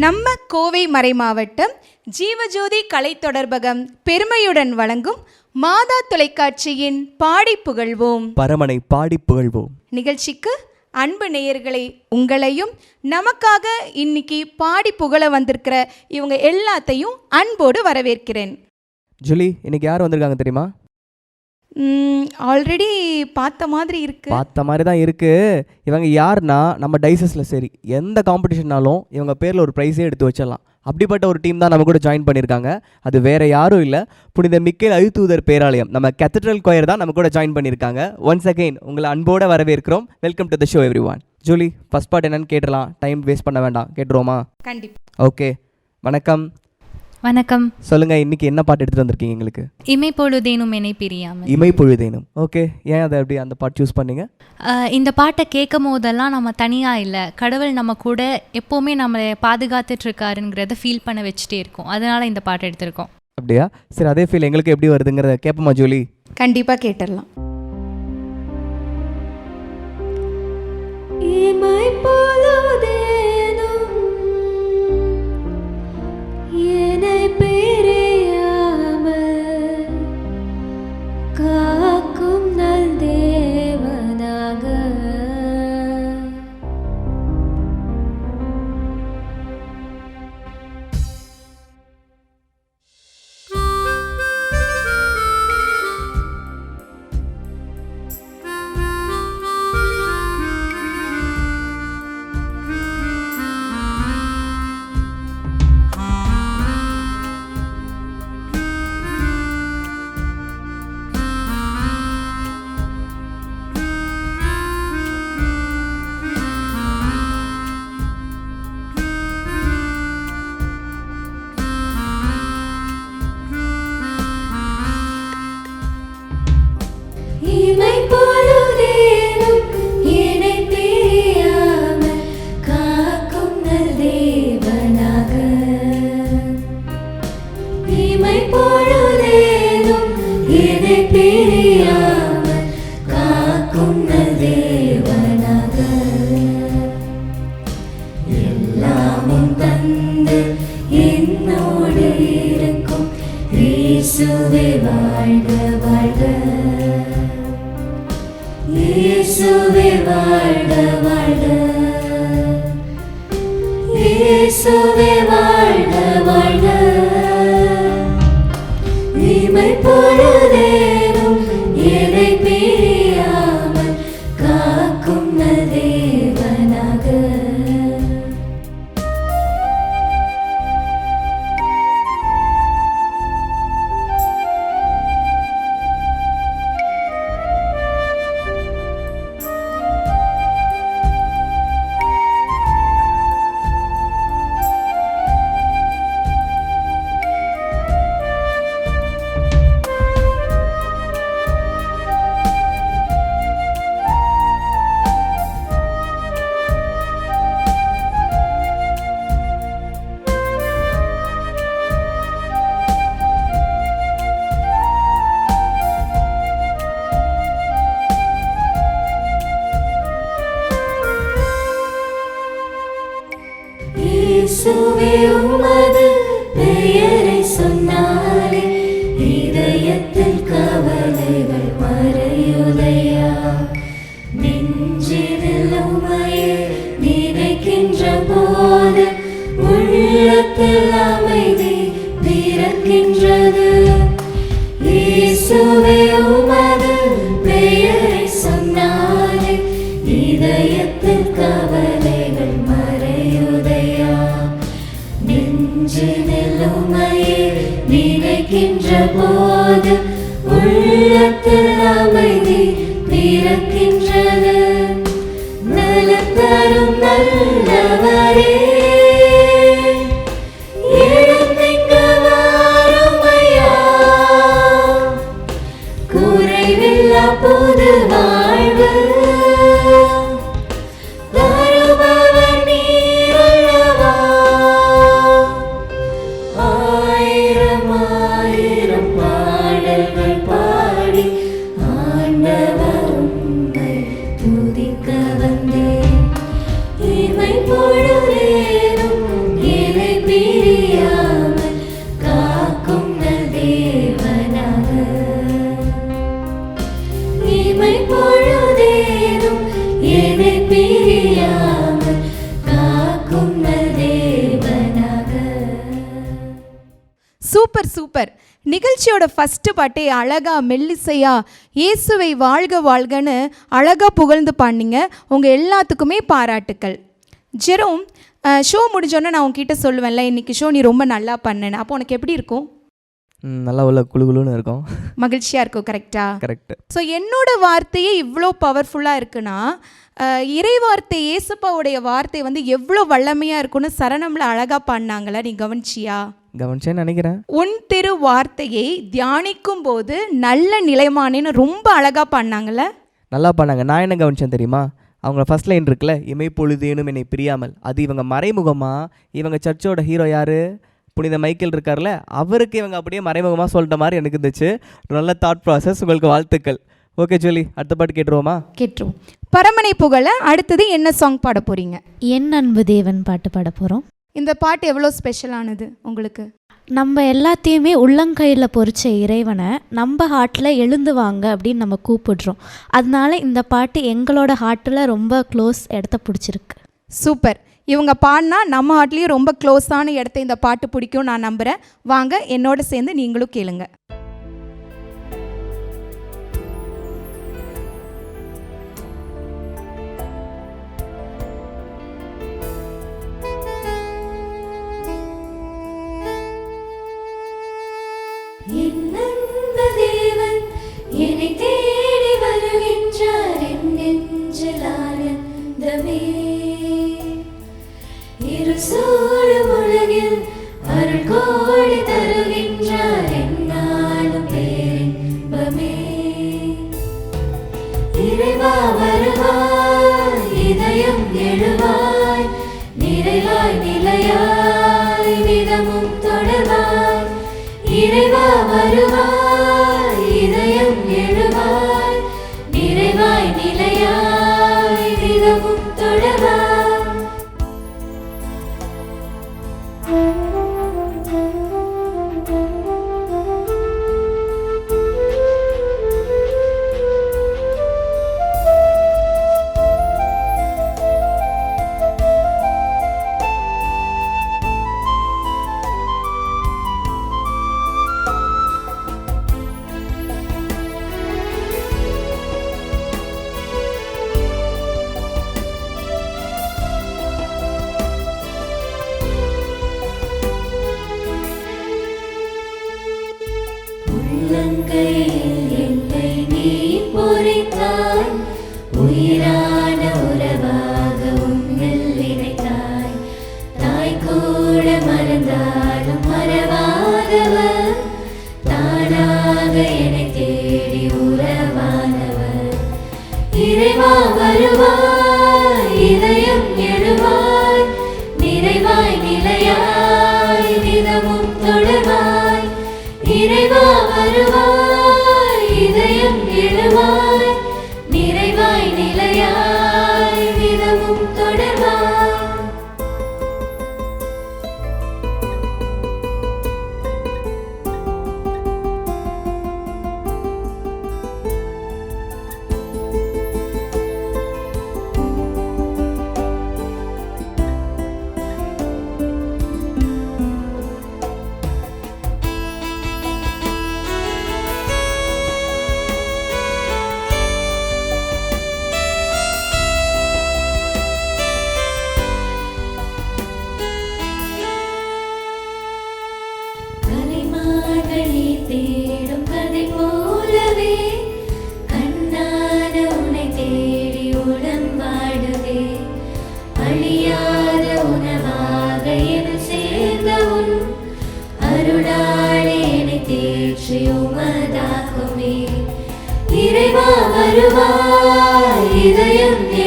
நம்ம கோவை மறைமாவட்டம் ஜீவஜோதி கலை தொடர்பகம் பெருமையுடன் வழங்கும் மாதா தொலைக்காட்சியின் பாடி புகழ்வோம் பரமனை பாடி புகழ்வோம் நிகழ்ச்சிக்கு அன்பு நேயர்களை உங்களையும் நமக்காக இன்னைக்கு பாடி புகழ வந்திருக்கிற இவங்க எல்லாத்தையும் அன்போடு வரவேற்கிறேன். ஜூலி இன்னைக்கு யார் வந்திருக்காங்க தெரியுமா? ஆல்ரெடி பார்த்த மாதிரி இருக்கு. பார்த்த மாதிரி தான் இருக்கு. இவங்க யாருன்னா நம்ம டைசஸில் சரி எந்த காம்படிஷன்னாலும் இவங்க பேரில் ஒரு ப்ரைஸே எடுத்து வச்சிடலாம். அப்படிப்பட்ட ஒரு டீம் தான் நம்ம கூட ஜாயின் பண்ணியிருக்காங்க. அது வேற யாரும் இல்லை. புனித மிக்கேல் அழுத்தூதர் பேராலயம் நம்ம கேத்தட்ரல் கோயர் தான் நம்ம கூட ஜாயின் பண்ணியிருக்காங்க. ஒன்ஸ் அகைன் உங்களை அன்போட வரவேற்கிறோம். Welcome to the show everyone Julie first part என்னன்னு கேட்டுடலாம். டைம் வேஸ்ட் பண்ண வேண்டாம். கேட்டுருவோமா? கண்டிப்பா. ஓகே வணக்கம். வணக்கம். சொல்லுங்க இன்னைக்கு என்ன பாட்டு எடுத்துட்டு வந்திருக்கீங்க எங்களுக்கு? இமை பொழுதேனும் என்னை பிரியாமல். இமை பொழுதேனும் ஓகே ஏன் அதை அப்படி அந்த பாட்டு சூஸ் பண்ணீங்க? இந்த பாட்டை கேட்கும் போதெல்லாம் நம்ம தனியாக இல்லை கடவுள் நம்ம கூட எப்போவுமே நம்மளை பாதுகாத்துட்டு இருக்காருங்கிறத ஃபீல் பண்ண வச்சுட்டே இருக்கோம். அதனால இந்த பாட்டை எடுத்திருக்கோம். அப்படியா? சரி அதே ஃபீல் எங்களுக்கு எப்படி வருதுங்கிறத கேட்போமா ஜூலி? கண்டிப்பா கேட்டுடலாம். இமை பிறக்கின்றது என்னை பிரியாமல் காக்கும் தேவனாக. Super super. நிகழ்ச்சியோட ஃபஸ்ட்டு பாட்டே அழகா மெல்லிசையா இயேசுவை வாழ்க வாழ்கன்னு அழகா புகழ்ந்து பாடினீங்க. உங்கள் எல்லாத்துக்குமே பாராட்டுக்கள். ஜெரோம் ஷோ முடிஞ்சோன்னே நான் உங்ககிட்ட சொல்லுவேன்ல இன்னைக்கு ஷோ நீ ரொம்ப நல்லா பண்ணேன்னு அப்போ உனக்கு எப்படி இருக்கும்? நல்லா உள்ள குளு குளுன்னு இருக்கும். மகிழ்ச்சியாக இருக்கும் கரெக்டா கரெக்ட் ஸோ என்னோட வார்த்தையே இவ்வளோ பவர்ஃபுல்லாக இருக்குன்னா அஹ், இறை வார்த்தை ஏசப்பாவுடைய வார்த்தை வந்து எவ்வளோ வல்லமையாக இருக்குன்னு சரணம்ல அழகாக பாடினாங்களா? நீ கவனிச்சியா? கவனிச்சேன்னு நினைக்கிறேன். உன் திரு வார்த்தையை தியானிக்கும் போது நல்ல நிலைமானேன்னு ரொம்ப அழகாக பாடினாங்கல்ல? நல்லா பண்ணாங்க நான் என்ன கவனிச்சேன் தெரியுமா? அவங்க ஃபர்ஸ்ட் லைன் இருக்குல்ல இமை பொழுதேனும் என்னை பிரியாமல். அது இவங்க மறைமுகமா இவங்க சர்ச்சோட ஹீரோ யாரு? புனித மைக்கேல் இருக்கார்ல அவருக்கு இவங்க அப்படியே மறைமுகமாக சொல்லிட்ட மாதிரி எனக்கு இருந்துச்சு. நல்ல தாட் ப்ராசஸ் உங்களுக்கு வாழ்த்துக்கள். ஓகே ஜோலி அடுத்த பாட்டு கேட்டுருவோமா? கேட்டுருவோம். பரமனை புகழ அடுத்தது என்ன சாங் பாட போறீங்க? என் அன்பு தேவன் பாட்டு பாட போகிறோம் இந்த பாட்டு எவ்வளோ ஸ்பெஷலானது உங்களுக்கு? நம்ம எல்லாத்தையுமே உள்ளங்கையில் பொறிச்ச இறைவனை நம்ம ஹார்ட்டில் எழுந்து வாங்க அப்படின்னு நம்ம கூப்பிடுறோம். அதனால இந்த பாட்டு எங்களோட ஹார்ட்டில் ரொம்ப க்ளோஸ் இடத்த பிடிச்சிருக்கு. சூப்பர் இவங்க பாடினா நம்ம ஹார்ட்லேயும் ரொம்ப க்ளோஸான இடத்த இந்த பாட்டு பிடிக்கும் நான் நம்புகிறேன் வாங்க என்னோட சேர்ந்து நீங்களும் கேளுங்க.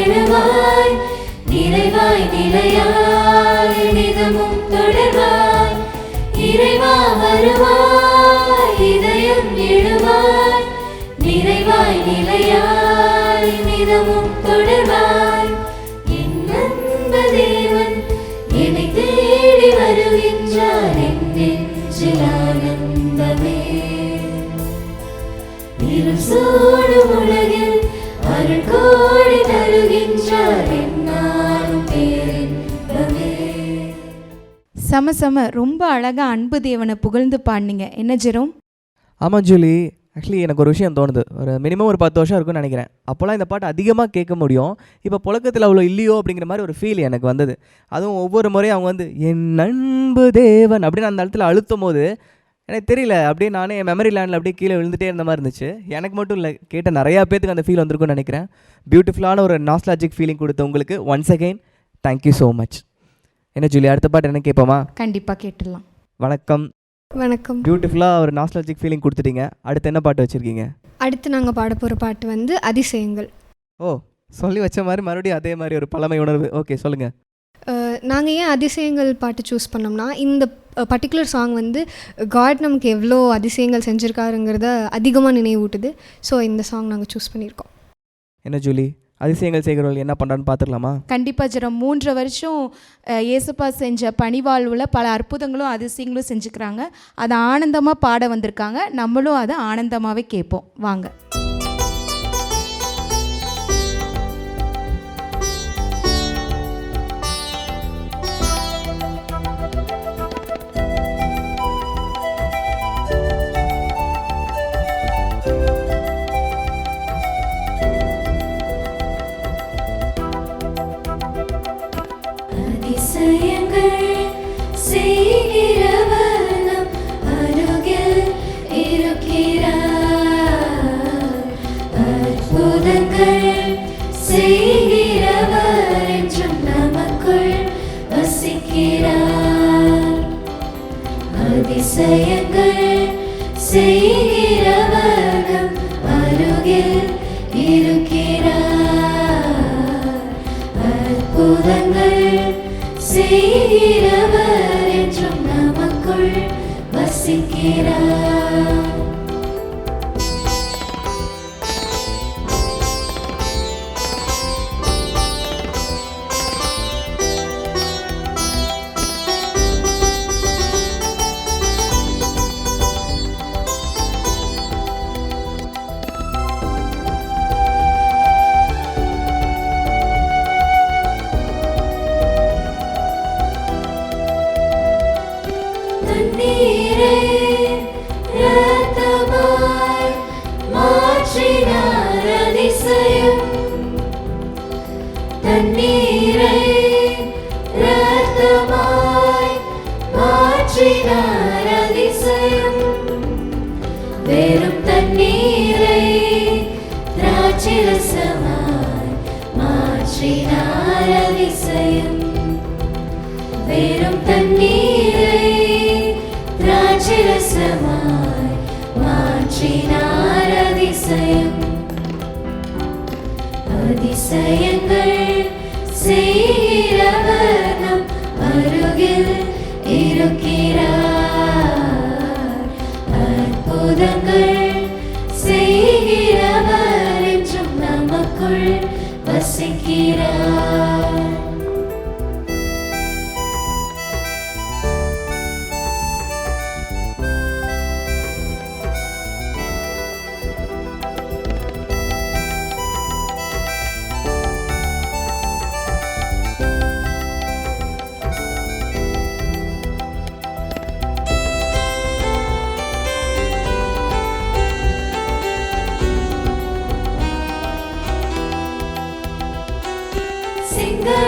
எழுவாய் நிறைவாய் நிலையாய் நிதமும் தொடர்வாய். இறைவா வருவாய் இதயம் எழுவாய். நிறைவாய் நிலையாய் நிதமும் தொடர்வாய். என் தேவன் என்னை தேடி வருகின்றார். என் நெஞ்சில் ஆனந்தமே. இரு சூடும் உலகில் அருள் கோடி தருகின்றார் சம சம ரொம்ப அழகா அன்பு தேவனை புகழ்ந்து பாடினீங்க. என்ன ஜெரோம்? ஆமாம் ஜூலி. ஆக்சுவலி எனக்கு ஒரு விஷயம் தோணுது. ஒரு மினிமம் ஒரு பத்து வருஷம் இருக்கும்னு நினைக்கிறேன். அப்போல்லாம் இந்த பாட்டு அதிகமாக கேட்க முடியும். இப்போ புழக்கத்தில் அவ்வளோ இல்லையோ அப்படிங்கிற மாதிரி ஒரு ஃபீல் எனக்கு வந்தது. அதுவும் ஒவ்வொரு முறையும் அவங்க வந்து என் அன்பு தேவன் அப்படின்னு அந்த இடத்துல அழுத்தும் போது எனக்கு தெரியல. அப்படியே நானே மெமரி லேண்டில் அப்படியே கீழே விழுந்துட்டே இருந்த மாதிரி இருந்துச்சு. எனக்கு மட்டும் இல்லை கேட்ட நிறையா பேத்துக்கு அந்த ஃபீல் வந்திருக்கும்னு நினைக்கிறேன். பியூட்டிஃபுல்லான ஒரு நாஸ்லாஜிக் ஃபீலிங் கொடுத்த உங்களுக்கு once again thank you so much என்ன ஜூலி அடுத்த பாட்டு என்ன கேட்போமா கண்டிப்பா கேட்டுடலாம். வணக்கம். வணக்கம். பியூட்டிஃபுல்லாக ஒரு நாஸ்லாஜிக் ஃபீலிங் கொடுத்துட்டீங்க. அடுத்து என்ன பாட்டு வச்சுருக்கீங்க? அடுத்து நாங்கள் பாட போகிற பாட்டு வந்து அதிசயங்கள். ஓ சொல்லி வச்ச மாதிரி மறுபடியும் அதே மாதிரி ஒரு பழமை உணர்வு. ஓகே சொல்லுங்கள் நாங்கள் ஏன் அதிசயங்கள் பாட்டு சூஸ் பண்ணோம்னா இந்த பர்டிகுலர் சாங் வந்து காட் நமக்கு எவ்வளோ அதிசயங்கள் செஞ்சுருக்காருங்கிறத அதிகமாக நினைவூட்டுது. ஸோ இந்த சாங் நாங்கள் சூஸ் பண்ணியிருக்கோம். என்ன ஜூலி? அதிசயங்கள் செய்கிறவர்கள் என்ன பண்ணுறான்னு பார்த்துக்கலாமா? கண்டிப்பா ஜெரோம். மூன்று வருஷம் இயேசுப்பா செஞ்ச பணிவாழ்வில் பல அற்புதங்களும் அதிசயங்களும் செஞ்சுக்கிறாங்க. அதை ஆனந்தமாக பாட வந்திருக்காங்க. நம்மளும் அதை ஆனந்தமாகவே கேட்போம். வாங்க. செய்கிறவர் நம் அருகில் இருக்கிறார்.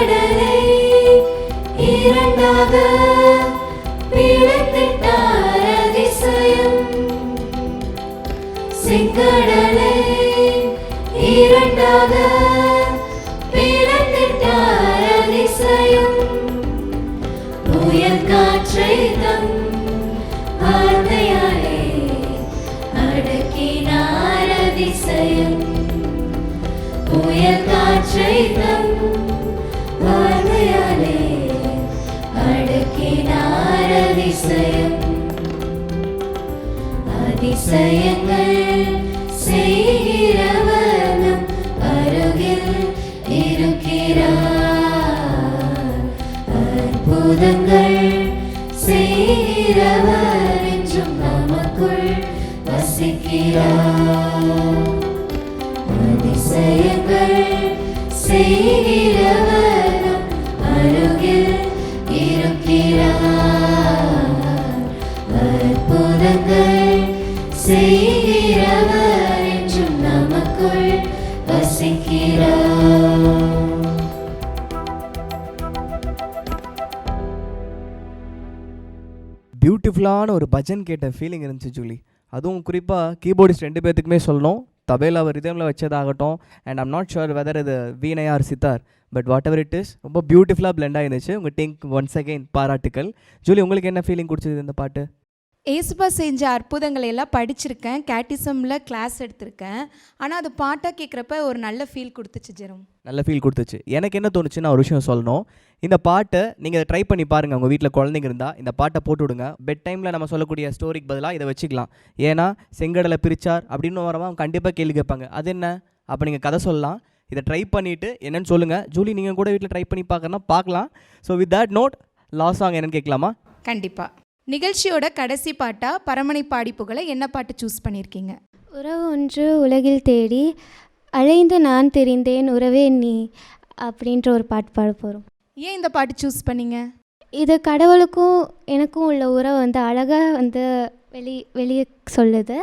செங்கடலை இரண்டாக பிளந்திட்டார் அதிசயம் செங்கடலை இரண்டாக பிளந்திட்டார் அதிசயம் புயல் காற்றை தம் வார்த்தையாலே அடக்கினார் அதிசயம் புயல் காற்றை தம் அதிசயங்கள் செய்கிறவனும் அருகில் இருக்கிறார். அற்புதங்கள் செய்கிறவர் என்றும் நமக்குள் வசிக்கிறார். அதிசயங்கள் செய்கிறவர் அழகான ஒரு பஜன் கேட்ட ஃபீலிங் இருந்துச்சு ஜூலி. அதுவும் குறிப்பாக கீபோர்டிஸ்ட் ரெண்டு பேர்த்துக்குமே சொல்லணும். தபேலாவை ரிதமில் வச்சதாகட்டும் and I'm not sure whether இது veena or sitar but whatever it is ரொம்ப பியூட்டிஃபுல்லாக பிளெண்ட் ஆயிருந்துச்சு. உங்கள் டிங்க் ஒன்ஸ் அகெயின் பாராட்டுக்கள். ஜூலி உங்களுக்கு என்ன ஃபீலிங் கொடுத்தது இந்த பாட்டு? ஏசுபா செஞ்ச அற்புதங்களை எல்லாம் படிச்சிருக்கேன். கேட்டிசமில் கிளாஸ் எடுத்திருக்கேன். ஆனால் அது பாட்டாக கேட்குறப்ப ஒரு நல்ல ஃபீல் கொடுத்துச்சு ஜெரும். நல்ல ஃபீல் கொடுத்துச்சு. எனக்கு என்ன தோணுச்சுன்னு ஒரு விஷயம் சொல்லணும். இந்த பாட்டை நீங்கள் ட்ரை பண்ணி பாருங்கள் உங்கள் வீட்டில் குழந்தைங்க இருந்தால் இந்த பாட்டை போட்டு விடுங்க. பெட் டைமில் நம்ம சொல்லக்கூடிய ஸ்டோரிக்கு பதிலாக இதை வச்சுக்கலாம். ஏன்னா செங்கடலை பிரிச்சார் அப்படின்னு வரவன் அவங்க கண்டிப்பாக கேள்வி கேட்பாங்க. அது என்ன? அப்போ நீங்கள் கதை சொல்லலாம். இதை ட்ரை பண்ணிவிட்டு என்னன்னு சொல்லுங்கள் ஜூலி நீங்கள் கூட வீட்டில் ட்ரை பண்ணி பார்க்கறனா பார்க்கலாம். So with that note last song என்னன்னு கேட்கலாமா? கண்டிப்பாக நிகழ்ச்சியோட கடைசி பாட்டாக பரமனை பாடி புகழ என்ன பாட்டு சூஸ் பண்ணியிருக்கீங்க? உறவு ஒன்று உலகில் தேடி அலைந்து நான் தெரிந்தேன் உறவே நீ அப்படின்ற ஒரு பாட்டு பாட போகிறோம் ஏன் இந்த பாட்டு சூஸ் பண்ணீங்க? இது கடவுளுக்கும் எனக்கும் உள்ள உறவு வந்து அழகாக வந்து வெளி வெளியே சொல்லுது.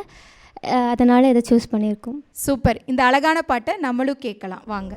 அதனால் இதை சூஸ் பண்ணியிருக்கோம். சூப்பர். இந்த அழகான பாட்டை நம்மளும் கேட்கலாம். வாங்க.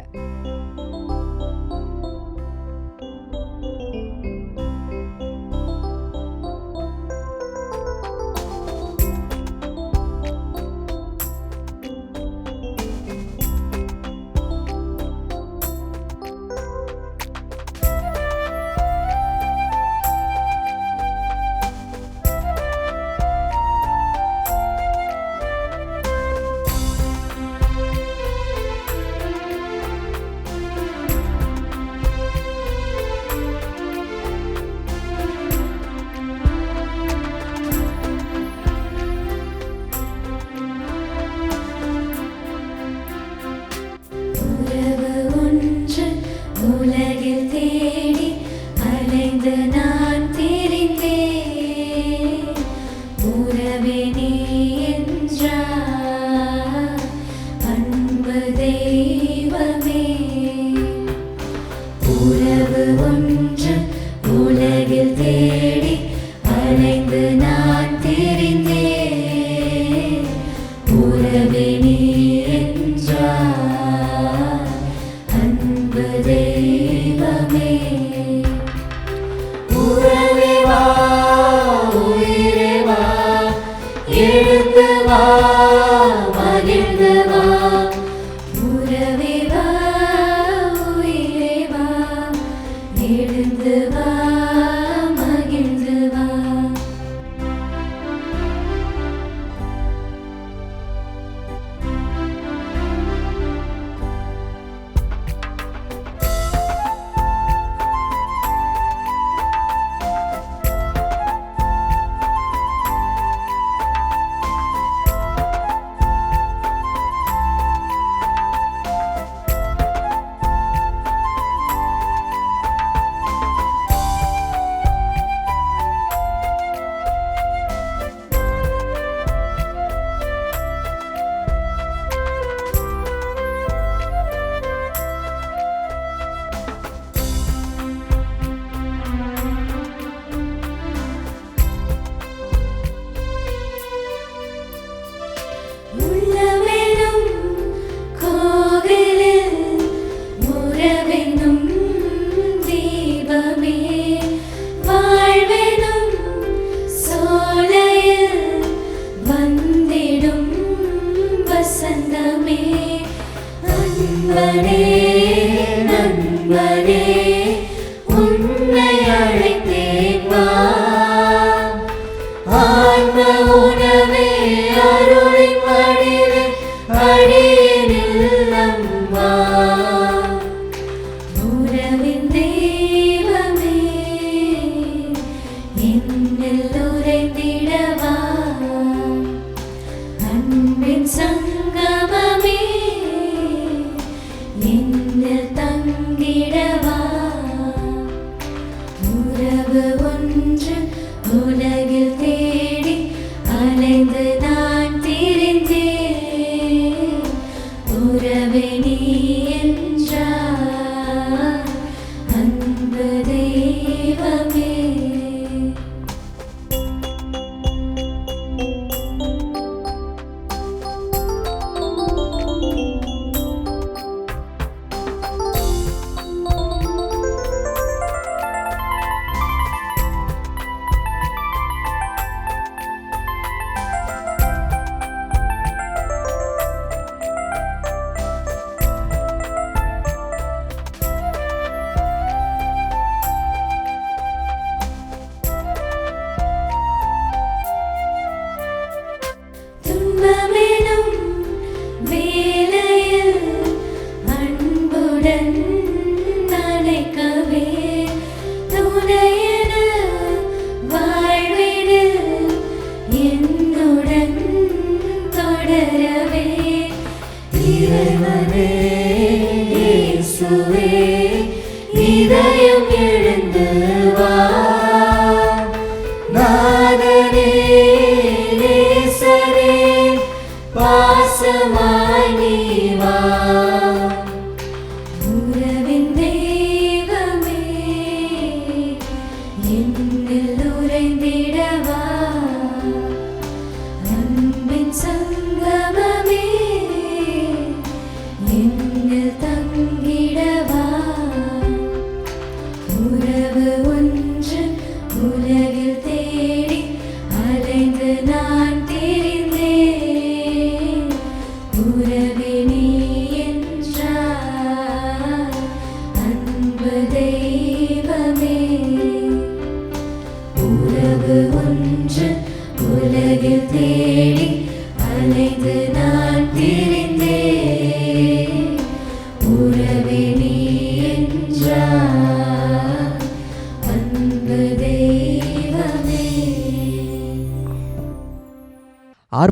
எழுந்து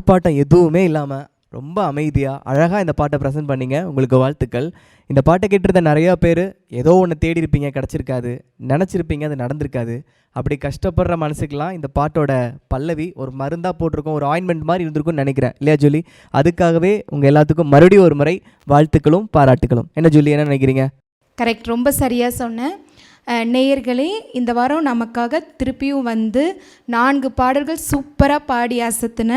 ஆர்ப்பாட்டம் எதுவுமே இல்லாமல் ரொம்ப அமைதியாக அழகாக இந்த பாட்டை ப்ரெசென்ட் பண்ணிங்க. உங்களுக்கு வாழ்த்துக்கள். இந்த பாட்டை கேட்டிருந்த நிறையா பேர் ஏதோ ஒன்று தேடி இருப்பீங்க கிடச்சிருக்காது. நினச்சிருப்பீங்க அது நடந்திருக்காது. அப்படி கஷ்டப்படுற மனசுக்கெலாம் இந்த பாட்டோட பல்லவி ஒரு மருந்தாக போட்டிருக்கோம் ஒரு ஆயின்மெண்ட் மாதிரி இருந்திருக்கும்னு நினைக்கிறேன். இல்லையா ஜூலி? அதுக்காகவே உங்கள் எல்லாத்துக்கும் மறுபடியும் ஒரு முறை வாழ்த்துக்களும் பாராட்டுகளும் என்ன ஜூலி என்ன நினைக்கிறீங்க? கரெக்ட் ரொம்ப சரியாக சொன்னேன் நேயர்களே இந்த வாரம் நமக்காக திருப்பியும் வந்து நான்கு பாடல்கள் சூப்பராக பாடி அசத்துன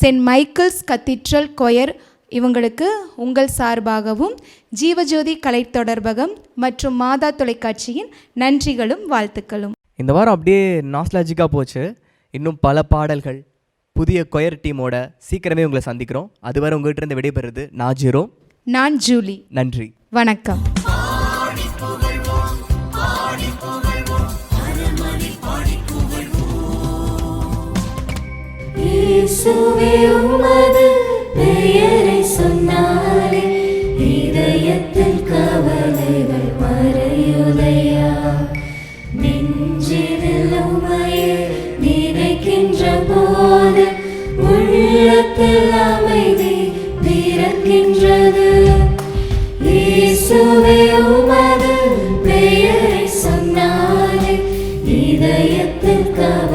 சென்ட் மைக்கேல்ஸ் கத்தீட்ரல் கொயர் இவங்களுக்கு உங்கள் சார்பாகவும் ஜீவஜோதி கலை தொடர்பகம் மற்றும் மாதா தொலைக்காட்சியின் நன்றிகளும் வாழ்த்துக்களும். இந்த வாரம் அப்படியே நாஸ்லாஜிக்காக போச்சு. இன்னும் பல பாடல்கள் புதிய கொயர் டீமோட சீக்கிரமே உங்களை சந்திக்கிறோம். அதுவரை உங்கள்கிட்ட இருந்து விடைபெறுது நான் ஜீரோ. நான் ஜூலி. நன்றி. வணக்கம். இயேசுவே உமது பெயரை சொன்னாலே இதயத்தில் கவலைகள் மறையுதையா? நெஞ்சினில் உமையே நினைக்கின்ற போது உள்ளத்தில் அமைதி பிறக்கின்றது. இயேசுவே உமது பெயரை சொன்னாலே இதயத்தில் கவலை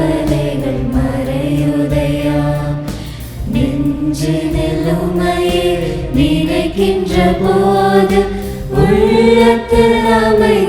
நினைக்கின்ற போது உள்ளத்தில் அமைதி